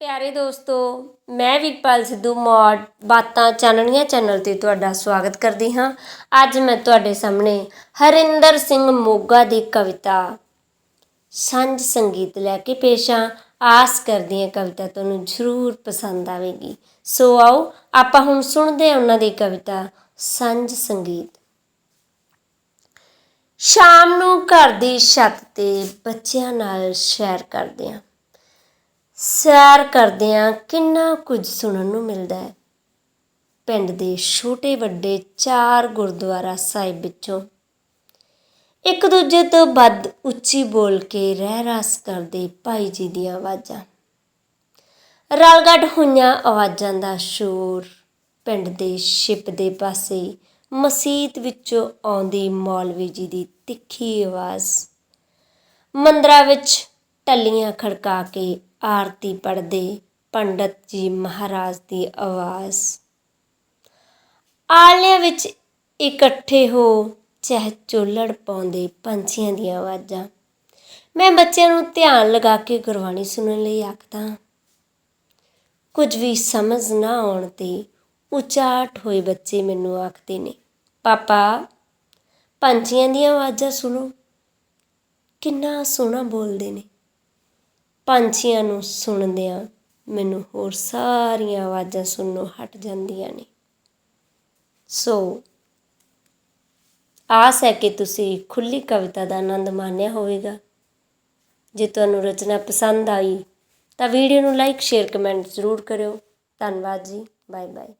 ਪਿਆਰੇ ਦੋਸਤੋ, ਮੈਂ ਵੀਰਪਾਲ ਸਿੱਧੂ ਮੌੜ, ਬਾਤਾਂ ਚਾਨਣੀਆਂ ਚੈਨਲ ਤੇ ਤੁਹਾਡਾ ਸਵਾਗਤ ਕਰਦੀ ਹਾਂ। ਅੱਜ ਮੈਂ ਤੁਹਾਡੇ ਸਾਹਮਣੇ ਹਰਿੰਦਰ ਸਿੰਘ ਮੋਗਾ ਦੀ ਕਵਿਤਾ ਸੰਜ ਸੰਗੀਤ ਲੈ ਕੇ ਪੇਸ਼ ਹਾਂ। ਆਸ ਕਰਦੀ ਹਾਂ ਕਵਿਤਾ ਤੁਹਾਨੂੰ ਜ਼ਰੂਰ ਪਸੰਦ ਆਵੇਗੀ। ਸੋ ਆਓ, ਆਪਾਂ ਹੁਣ ਸੁਣਦੇ ਹਾਂ ਉਹਨਾਂ ਦੀ ਕਵਿਤਾ ਸੰਜ ਸੰਗੀਤ। ਸ਼ਾਮ ਨੂੰ ਘਰ ਦੀ ਛੱਤ ਤੇ ਬੱਚਿਆਂ ਨਾਲ ਸੈਰ ਕਰਦੇ ਹਾਂ। ਸੈਰ ਕਰਦਿਆਂ ਕਿੰਨਾ ਕੁਝ ਸੁਣਨ ਨੂੰ ਮਿਲਦਾ ਹੈ। ਪਿੰਡ ਦੇ ਛੋਟੇ ਵੱਡੇ ਚਾਰ ਗੁਰਦੁਆਰਾ ਸਾਹਿਬ ਵਿੱਚੋਂ ਇੱਕ ਦੂਜੇ ਤੋਂ ਵੱਧ ਉੱਚੀ ਬੋਲ ਕੇ ਰਹਿ ਰਸ ਕਰਦੇ ਭਾਈ ਜੀ ਦੀਆਂ ਆਵਾਜ਼ਾਂ। ਰਲਗੱਡ ਹੋਈਆਂ ਆਵਾਜ਼ਾਂ ਦਾ ਸ਼ੋਰ ਪਿੰਡ ਦੇ ਛਿਪ ਦੇ ਪਾਸੇ ਮਸਜਿਦ ਵਿੱਚੋਂ ਆਉਂਦੀ ਮੌਲਵੀ ਜੀ ਦੀ ਤਿੱਖੀ ਆਵਾਜ਼। ਮੰਦਰਾਂ ਵਿੱਚ ਟੱਲੀਆਂ ਖੜਕਾ ਕੇ ਆਰਤੀ ਪੜ੍ਹਦੇ ਪੰਡਤ ਜੀ ਮਹਾਰਾਜ ਦੀ ਆਵਾਜ਼। ਆਲਿਆਂ ਵਿੱਚ ਇਕੱਠੇ ਹੋ ਚਹਿ ਚੋਲੜ ਪਾਉਂਦੇ ਪੰਛੀਆਂ ਦੀਆਂ ਆਵਾਜ਼ਾਂ। ਮੈਂ ਬੱਚਿਆਂ ਨੂੰ ਧਿਆਨ ਲਗਾ ਕੇ ਗੁਰਬਾਣੀ ਸੁਣਨ ਲਈ ਆਖਦਾ ਹਾਂ। ਕੁਝ ਵੀ ਸਮਝ ਨਾ ਆਉਣ ਤੇ ਉਚਾਟ ਹੋਏ ਬੱਚੇ ਮੈਨੂੰ ਆਖਦੇ ਨੇ, ਪਾਪਾ, ਪੰਛੀਆਂ ਦੀਆਂ ਆਵਾਜ਼ਾਂ ਸੁਣੋ। ਕਿੰਨਾ ਸੋਹਣਾ ਬੋਲਦੇ ਨੇ। ਪੰਛੀਆਂ ਨੂੰ ਸੁਣਦਿਆਂ ਮੈਨੂੰ ਹੋਰ ਸਾਰੀਆਂ ਆਵਾਜ਼ਾਂ ਸੁਣਨੋਂ ਹਟ ਜਾਂਦੀਆਂ ਨੇ। ਸੋ, ਆਸ ਹੈ ਕਿ ਤੁਸੀਂ ਖੁੱਲੀ ਕਵਿਤਾ ਦਾ ਆਨੰਦ ਮਾਣਿਆ ਹੋਵੇਗਾ। ਜੇ ਤੁਹਾਨੂੰ ਰਚਨਾ ਪਸੰਦ ਆਈ ਤਾਂ ਵੀਡੀਓ ਨੂੰ ਲਾਈਕ, ਸ਼ੇਅਰ, ਕਮੈਂਟ ਜ਼ਰੂਰ ਕਰਿਓ। ਧੰਨਵਾਦ ਜੀ। Bye bye